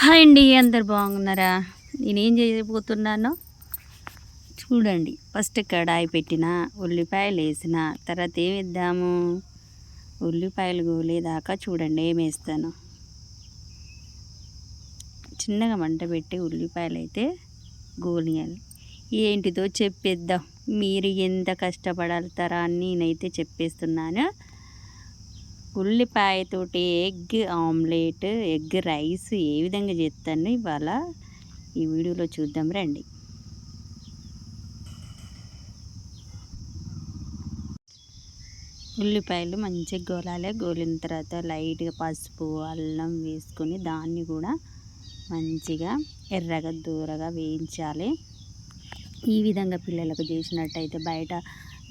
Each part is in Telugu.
హాయ్ అండి అందరు బాగున్నారా? నేనేం చేయబోతున్నానో చూడండి. ఫస్ట్ కడాయి పెట్టిన ఉల్లిపాయలు వేసిన తర్వాత ఏం వేద్దాము? ఉల్లిపాయలు గోలేదాకా చూడండి ఏం వేస్తాను. చిన్నగా మంట పెట్టి ఉల్లిపాయలు అయితే గోలియాలి. ఏంటిదో చెప్పేద్దాం. మీరు ఎంత కష్టపడతారా అని నేనైతే చెప్పేస్తున్నాను. ఉల్లిపాయతోటి ఎగ్ ఆమ్లెట్ ఎగ్ రైస్ ఏ విధంగా చేస్తాను ఇవాళ ఈ వీడియోలో చూద్దాం రండి. ఉల్లిపాయలు మంచిగా గోలాలి. గోలిన తర్వాత లైట్గా పసుపు అల్లం వేసుకొని దాన్ని కూడా మంచిగా ఎర్రగా దూరగా వేయించాలి. ఈ విధంగా పిల్లలకు చేసినట్టయితే బయట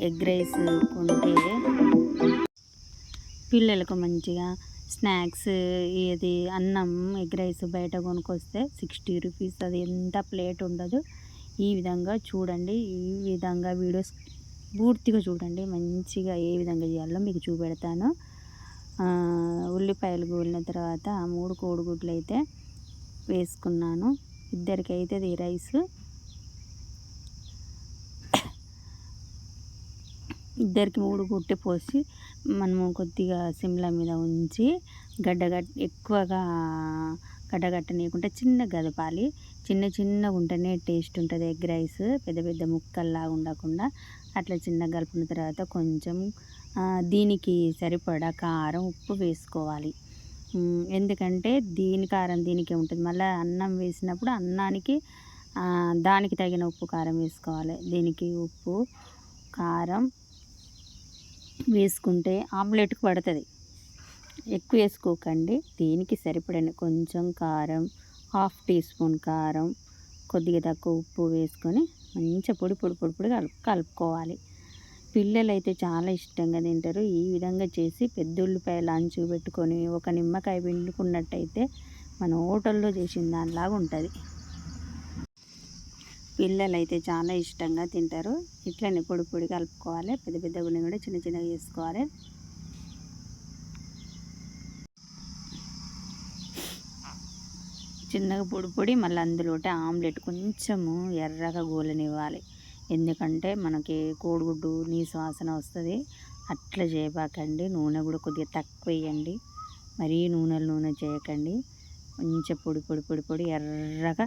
ఎగ్ రైస్ కొంటే పిల్లలకు మంచిగా స్నాక్స్ ఇది అన్నం ఎగ్ రైస్ బయట కొనుక్కొస్తే సిక్స్టీ రూపీస్. అది ఎంత ప్లేట్ ఉండదు. ఈ విధంగా చూడండి ఈ విధంగా వీడియోస్ పూర్తిగా చూడండి. మంచిగా ఏ విధంగా చేయాలో మీకు చూపెడతాను. ఉల్లిపాయలు గోలిన తర్వాత మూడు కోడిగుడ్లు అయితే వేసుకున్నాను. ఇద్దరికైతే అవుతుంది రైస్. ఇద్దరికి మూడు గుట్టి పోసి మనము కొద్దిగా సిమ్లా మీద ఉంచి గడ్డగట్ ఎక్కువగా గడ్డగట్టనీయకుండా చిన్న గదపాలి. చిన్న చిన్నగా ఉంటేనే టేస్ట్ ఉంటుంది. ఎగ్ రైస్ పెద్ద పెద్ద ముక్కల్లాగా ఉండకుండా అట్లా చిన్న కలుపుకున్న తర్వాత కొంచెం దీనికి సరిపడా కారం ఉప్పు వేసుకోవాలి. ఎందుకంటే దీని కారం దీనికే ఉంటుంది. మళ్ళీ అన్నం వేసినప్పుడు అన్నానికి దానికి తగిన ఉప్పు కారం వేసుకోవాలి. దీనికి ఉప్పు కారం వేసుకుంటే ఆమ్లెట్కి పడుతుంది. ఎక్కువ వేసుకోకండి. దీనికి సరిపడిన కొంచెం కారం హాఫ్ టీ స్పూన్ కారం కొద్దిగా తక్కువ ఉప్పు వేసుకొని మంచిగా పొడి పొడి పొడి పొడి కలుపు కలుపుకోవాలి. పిల్లలు అయితే చాలా ఇష్టంగా తింటారు. ఈ విధంగా చేసి పెద్ద ఉల్లిపాయలు లంచు పెట్టుకొని ఒక నిమ్మకాయ పిండుకున్నట్టయితే మన హోటల్లో చేసిన దానిలాగా ఉంటుంది. పిల్లలు అయితే చాలా ఇష్టంగా తింటారు. ఇట్లనే పొడి పొడి కలుపుకోవాలి. పెద్ద పెద్ద గుండె కూడా చిన్న చిన్నగా చేసుకోవాలి. చిన్నగా పొడి పొడి మళ్ళీ అందులోటే ఆమ్లెట్ కొంచెము ఎర్రగా గోలనివ్వాలి. ఎందుకంటే మనకి కోడిగుడ్డు నీసు వాసన వస్తుంది. అట్లా చేయబాకండి. నూనె కూడా కొద్దిగా తక్కువ వేయండి. మరీ నూనెలు నూనె చేయకండి. కొంచెం పొడి పొడి పొడి పొడి ఎర్రగా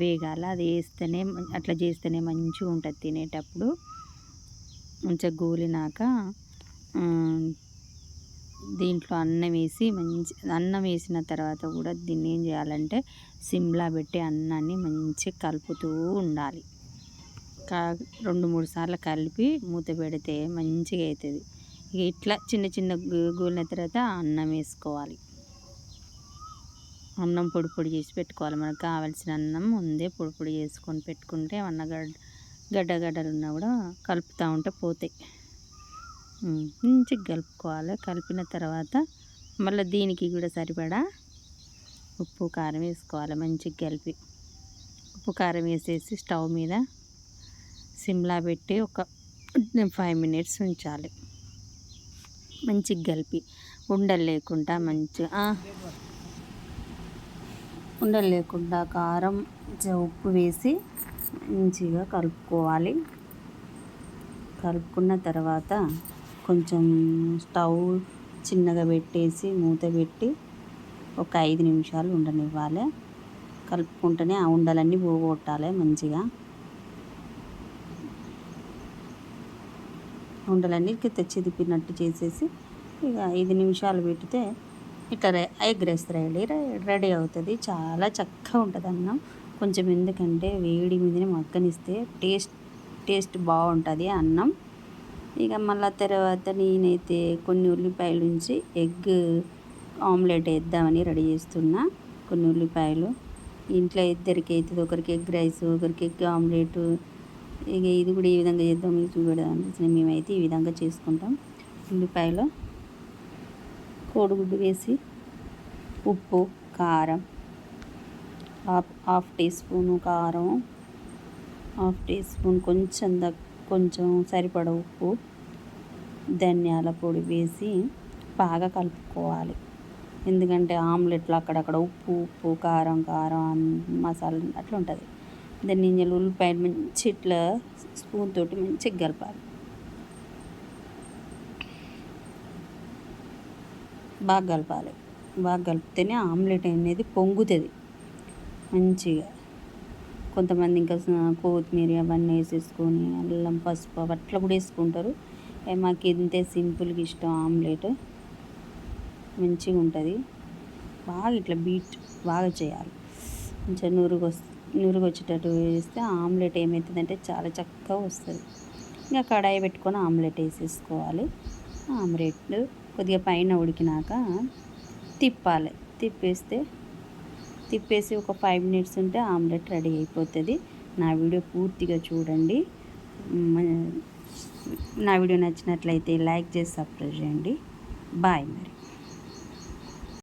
వేగాల. అది వేస్తేనే అట్లా చేస్తేనే మంచిగా ఉంటుంది తినేటప్పుడు. మంచిగా గోలినాక దీంట్లో అన్నం వేసి మంచి అన్నం వేసిన తర్వాత కూడా దీన్ని ఏం చేయాలంటే సిమ్లా పెట్టి అన్నాన్ని మంచిగా కలుపుతూ ఉండాలి. కా రెండు మూడు సార్లు కలిపి మూత పెడితే మంచిగా అవుతుంది ఇట్లా చిన్న చిన్న గోలిన తర్వాత అన్నం వేసుకోవాలి. అన్నం పొడి పొడి చేసి పెట్టుకోవాలి. మనకు కావాల్సిన అన్నం ముందే పొడి పొడి చేసుకొని పెట్టుకుంటే అన్న గడ్డ గడ్డ గడ్డలు ఉన్నా కూడా కలుపుతూ ఉంటే పోతాయి. మంచిగా కలుపుకోవాలి. కలిపిన తర్వాత మళ్ళీ దీనికి కూడా సరిపడా ఉప్పు కారం వేసుకోవాలి. మంచిగా కలిపి ఉప్పు కారం వేసేసి స్టవ్ మీద సిమ్లా పెట్టి ఒక ఫైవ్ మినిట్స్ ఉంచాలి. మంచిగా కలిపి ఉండలు లేకుండా మంచిగా ఉండలు లేకుండా కారం ఉప్పు వేసి మంచిగా కలుపుకోవాలి. కలుపుకున్న తర్వాత కొంచెం స్టవ్ చిన్నగా పెట్టేసి మూత పెట్టి ఒక ఐదు నిమిషాలు ఉండనివ్వాలి. కలుపుకుంటేనే ఆ ఉండలన్నీ పోగొట్టాలి మంచిగా. ఉండలన్నీ తెచ్చిదిప్పినట్టు చేసేసి ఇక ఐదు నిమిషాలు పెడితే ఇట్లా ఎగ్ రైస్ రెడీ రెడీ అవుతుంది. చాలా చక్కగా ఉంటుంది అన్నం. కొంచెం ఎందుకంటే వేడి మీదనే మగ్గనిస్తే టేస్ట్ టేస్ట్ బాగుంటుంది అన్నం. ఇక మళ్ళీ తర్వాత నేనైతే కొన్ని ఉల్లిపాయలు ఉంచి ఎగ్ ఆమ్లెట్ వేద్దామని రెడీ చేస్తున్నా. కొన్ని ఉల్లిపాయలు. ఇంట్లో ఇద్దరికి అవుతుంది ఒకరికి ఎగ్ రైస్ ఒకరికి ఎగ్ ఆమ్లెట్. ఇక ఇది కూడా ఈ విధంగా చేద్దాం. చూపెడదాం మేమైతే ఈ విధంగా చేసుకుంటాం. ఉల్లిపాయలు. కోడిగుడ్డు వేసి ఉప్పు కారం హాఫ్ హాఫ్ టీ స్పూను కారం హాఫ్ టీ స్పూన్ కొంచెం ద కొంచెం సరిపడ ఉప్పు ధనియాల పొడి వేసి బాగా కలుపుకోవాలి. ఎందుకంటే ఆమ్లెట్లో అక్కడక్కడ ఉప్పు ఉప్పు కారం కారం మసాలా అట్లా ఉంటుంది దాన్ని గింజలు ఉల్లిపాయలు మంచి ఇట్లా స్పూన్ తోటి మంచిగా కలపాలి. బాగా కలపాలి. బాగా కలిపితేనే ఆమ్లెట్ అనేది పొంగుతుంది. మంచిగా. కొంతమంది ఇంకా కొత్తిమీర అవన్నీ వేసేసుకొని అల్లం పసుపు అట్లా కూడా వేసుకుంటారు. మాకు ఇంతే సింపుల్గా ఇష్టం ఆమ్లెట్. మంచిగా ఉంటుంది. బాగా ఇట్లా బీట్ బాగా చేయాలి. మంచిగా నూరుగు నూరుగు వచ్చేటట్టు వేస్తే ఆమ్లెట్ ఏమవుతుందంటే చాలా చక్కగా వస్తుంది. ఇంకా కడాయి పెట్టుకొని ఆమ్లెట్ వేసేసుకోవాలి. ఆమ్లెట్ కొద్దిగా పైన ఉడికినాక తిప్పాలి. తిప్పేస్తే తిప్పేసి ఒక ఫైవ్ మినిట్స్ ఉంటే ఆమ్లెట్ రెడీ అయిపోతుంది. నా వీడియో పూర్తిగా చూడండి. నా వీడియో నచ్చినట్లయితే లైక్ చేసి సబ్స్క్రైబ్ చేయండి. బాయ్ మరి.